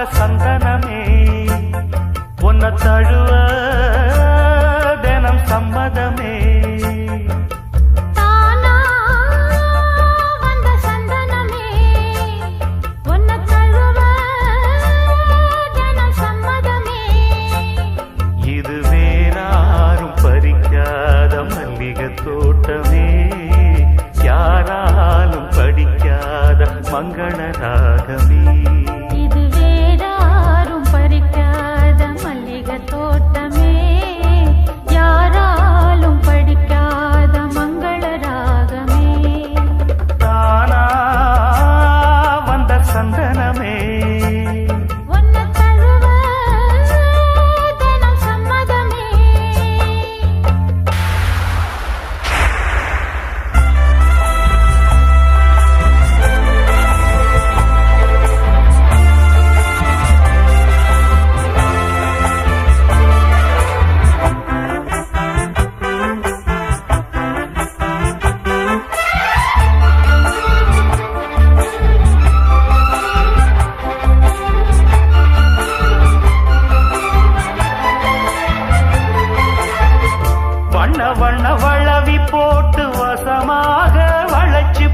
பாத சந்தனமே. உன்னை தழுவ தினம் சம்மதமே. தோட்டமே. யாராலும் படிக்காத மங்கள ராகமே.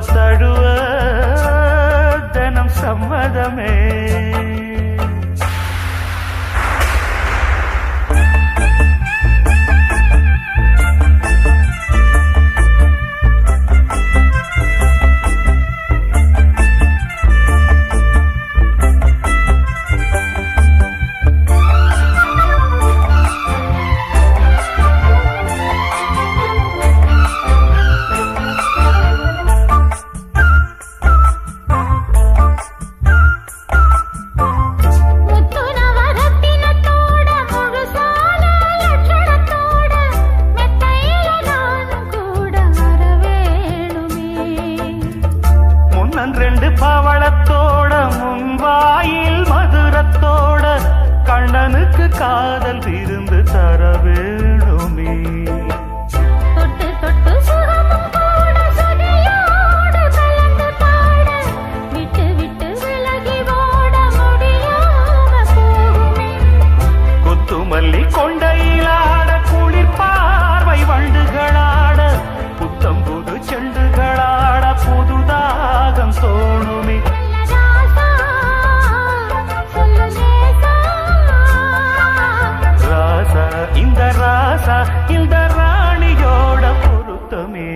தழுவ தினம் சம்மதமே. நான் ரெண்டு பவளத்தோட முன்வாயில் மதுரத்தோட கண்ணனுக்கு காதல் இருந்து தர வேணுமே இந்த ராசா இந்த ராணியோட பொருத்தமே.